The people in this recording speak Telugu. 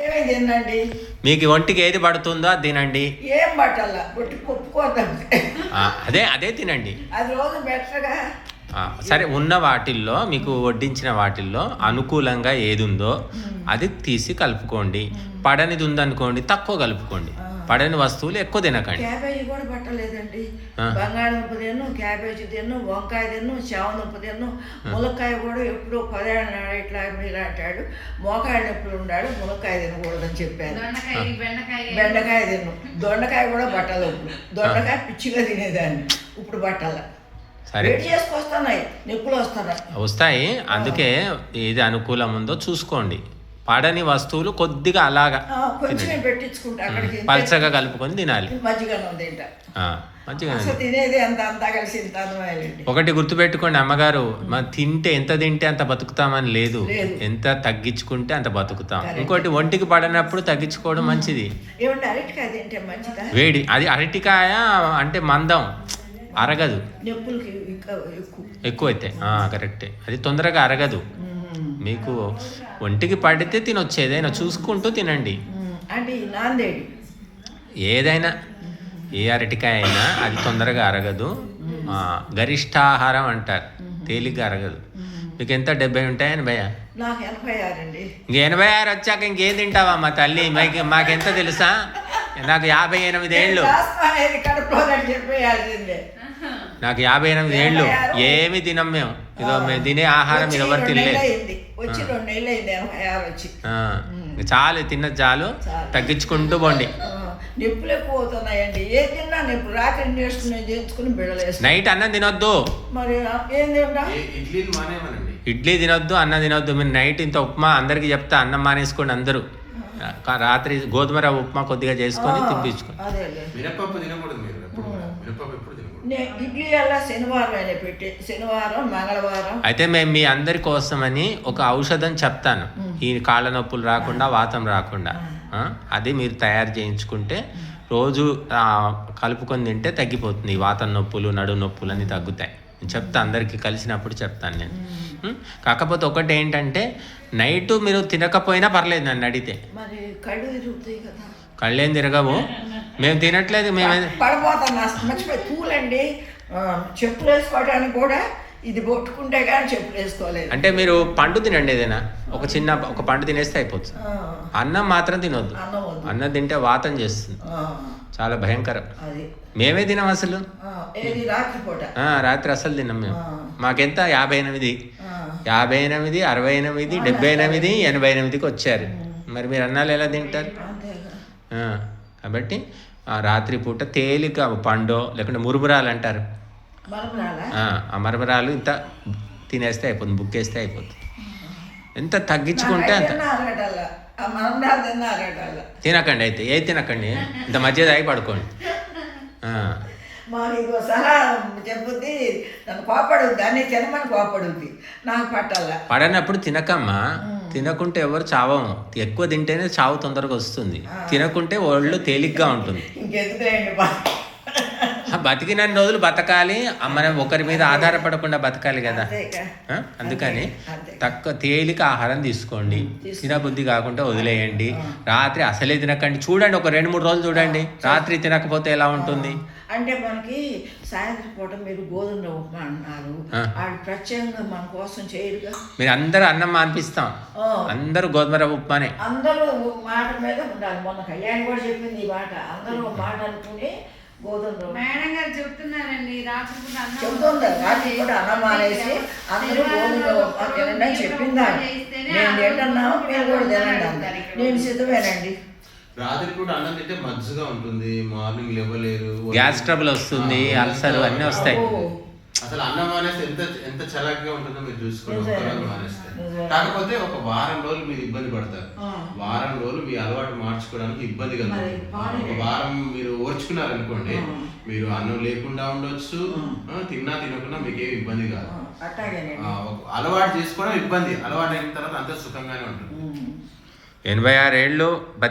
తినండి మీకు ఒంటికి ఏది పడుతుందో అది తినండి. ఏం పట్టాల ఆ, అదే అదే తినండి. అది రోజు బెటర్గా. సరే ఉన్న వాటిల్లో మీకు వడ్డించిన వాటిల్లో అనుకూలంగా ఏది ఉందో అది తీసి కలుపుకోండి. పడనిది ఉందనుకోండి తక్కువ కలుపుకోండి. పడని వస్తువులు ఎక్కువ తినకండి. క్యాబేజీ కూడా పట్టలేదండి. బంగాళదుంప తిన్ను క్యాబేజీ తిన్ను వంకాయ తిన్ను చామదుంప తిన్ను ములక్కాయ కూడా ఎప్పుడు పదేళ్ళ ఇట్లా మీరు అంటాడు. మోకాళ్ళ నొప్పులు ఉన్నాడు ములక్కాయ తినకూడదని చెప్పాను దొండకాయ బెండకాయ. తిన్ను. దొండకాయ కూడా పట్టలేదు దొండకాయ పిచ్చిగా తినేదాన్ని. ఇప్పుడు పట్టాల. సరే. చేసుకొస్తున్నాయి. నొప్పులు వస్తున్నాయి. వస్తాయి. అందుకే ఏది అనుకూలం ఉందో చూసుకోండి. పడని వస్తువులు కొద్దిగా అలాగా కొంచెం పెట్టించుకుంటా అక్కడికి పల్చగా కలుపుకొని తినాలి. మంచిగా అసలు తినేది అంత అంతా కలిసి ఇంత అందమైంది ఒకటి గుర్తుపెట్టుకోండి అమ్మగారు మనం తింటే ఎంత తింటే అంత బతుకుతామని లేదు. ఎంత తగ్గించుకుంటే అంత బతుకుతాం. ఇంకోటి ఒంటికి పడనప్పుడు తగ్గించుకోవడం మంచిది. వేడి. అది అరటికాయ అంటే మందం. అరగదు. ఎక్కువైతే. కరెక్టే. అది తొందరగా అరగదు. మీకు ఒంటికి పడితే తినొచ్చు ఏదైనా చూసుకుంటూ తినండి. ఏదైనా ఏ అరటికాయ అయినా అది తొందరగా అరగదు. ఆ, గరిష్టాహారం అంటారు. తేలిగ్గా అరగదు. మీకు ఎంత డెబ్బై ఉంటాయి ఎనభై ఇంక ఎనభై ఆరు వచ్చాక ఇంకేం తింటావా మా తల్లి? మాకు మాకెంత తెలుసా? నాకు యాభై ఎనిమిది ఏళ్ళు నాకు యాభై ఎనిమిది ఏళ్ళు. ఏమి తినం మేము. ఇదో మేము తినే ఆహారం ఎవరు రెండు తినలేదు చాలు తిన్నది చాలు. తగ్గించుకుంటూ పోండి. ఆ, నొప్పులు ఎక్కువ అవుతున్నాయండి. ఏ తిన్నా నొప్పి. రాత్రి చేయించుకుని బిడలేస్తాను నైట్ అన్నం తినొద్దు. మరి ఏం ఇడ్లీ తినొద్దు అన్నం తినొద్దు. మీరు నైట్ ఇంత ఉప్మా అందరికి చెప్తా అన్నం మానేసుకోండి అందరూ. రాత్రి గోధుమ రవ్వ ఉప్మా కొద్దిగా చేసుకొని తినిపించుకోండి. మినపప్పు తినకూడదు ఇడ్లీ అలా శనివారం పెట్టి శనివారం మంగళవారం. అయితే మేము మీ అందరి కోసమని ఒక ఔషధం చెప్తాను. ఈ కాళ్ళ నొప్పులు రాకుండా వాతం రాకుండా. అది మీరు తయారు చేయించుకుంటే రోజు ఆ, కలుపుకొని తింటే తగ్గిపోతుంది. ఈ వాతం నొప్పులు నడు నొప్పులు అన్నీ తగ్గుతాయి. నేను చెప్తా అందరికీ కలిసినప్పుడు చెప్తాను నేను? కాకపోతే ఒకటి ఏంటంటే నైట్ మీరు తినకపోయినా పర్లేదు నన్ను అడిగితే. కళ్ళు కళ్ళేం తిరగవు. మేము తినట్లేదు మేమే పడిపోతాను అసలు మర్చిపోయి పూలండి చెప్పులు వేసుకోవడానికి కూడా ఇది కొట్టుకుంటే కానీ చెప్పులు వేసుకోలేదు. అంటే మీరు పండు తినండి ఏదైనా ఒక చిన్న ఒక పండు తినేస్తే అయిపోతుంది. అన్నం మాత్రం తినొద్దు. అన్నం తింటే వాతం చేస్తుంది. చాలా భయంకరం. మేమే తినాం అసలు. రాత్రి అసలు తిన్నాం మేము. మాకెంత? యాభై ఎనిమిది. యాభై ఎనిమిది అరవై ఎనిమిది డెబ్బై ఎనిమిది ఎనభై ఎనిమిదికి వచ్చారు. మరి మీరు అన్నాలు ఎలా తింటారు? కాబట్టి ఆ రాత్రి పూట తేలిక పండో లేకుంటే మురుమురాలు అంటారు. ఆ, మరమరాలు ఇంత తినేస్తే అయిపోతుంది బుక్కేస్తే అయిపోతుంది. ఎంత తగ్గించుకుంటే అంత. తినకండి అయితే ఏ తినకండి? ఇంత మధ్య తాగి పడుకోండి. మాకు ఇదిగో సలహా చెప్పుద్ది నన్ను కోపడుద్ది అన్ని తినమని కోపడుద్ది. నాకు పట్టాల పడనప్పుడు తినకమ్మా. తినకుంటే ఎవరు చావము. ఎక్కువ తింటేనే చావు తొందరగా వస్తుంది. తినకుంటే ఒళ్ళు తేలిగ్గా ఉంటుంది. ఆ, బతికినన్ని రోజులు బతకాలి. మనం ఒకరి మీద ఆధారపడకుండా బతకాలి కదా. అందుకని. తక్కువ తేలిక ఆహారం తీసుకోండి. తినబుద్ధి కాకుండా వదిలేయండి. రాత్రి అసలే తినకండి. చూడండి ఒక రెండు మూడు రోజులు చూడండి. రాత్రి తినకపోతే ఎలా ఉంటుంది? అంటే మనకి సాయంత్రం పూట మీరు గోధుమ ఉప్మా అన్నారు. ఆడు ప్రత్యేకంగా మన కోసం చేయరుగా. మీరు అందరూ అన్నం మానిపిస్తాం. అందరూ గోధుమ రవ్వ ఉప్మానే. అందరూ మాట మీద ఉండాలి. మొన్న కళ్యాణ్ కూడా చెప్పింది ఈ మాట. అందరూ మాట అనుకుని గోధుమ మేడం గారు చెప్తున్నారండి అన్నం చెబుతుందా రాత్రి కూడా అన్నం మానేసి అందరూ గోధుమ ఉప్మా తినండి అని చెప్పిందా? నేను మీరు కూడా తినండి. నేను సిద్ధమేనండి. రాత్రి పూట అన్నం తింటే మజ్జుగా ఉంటుంది మార్నింగ్ లేవలేరు గ్యాస్ ట్రబుల్ వస్తుంది అల్సర్ అన్నీ వస్తాయి. అసలు అన్నం మానేస్తే ఎంత ఎంత చలాకీగా ఉంటుందో మీరు చూసుకోండి. ఒక్కరోజు మానేస్తే. కాకపోతే ఒక వారం రోజులు మీరు ఇబ్బంది పడతారు. వారం రోజులు మీ అలవాటు మార్చుకోవడానికి ఇబ్బంది మరి కలుగుతుంది. ఒక వారం మీరు ఓర్చుకున్నారనుకోండి. మీరు అన్నం లేకుండా ఉండొచ్చు తిన్నా తినకుండా మీకు ఏమి ఇబ్బంది కాదు అలవాటు చేసుకోవడం ఇబ్బంది అలవాటు అయిన తర్వాత అంత సుఖంగానే ఉంటుంది. ఎనభై ఆరేళ్ళు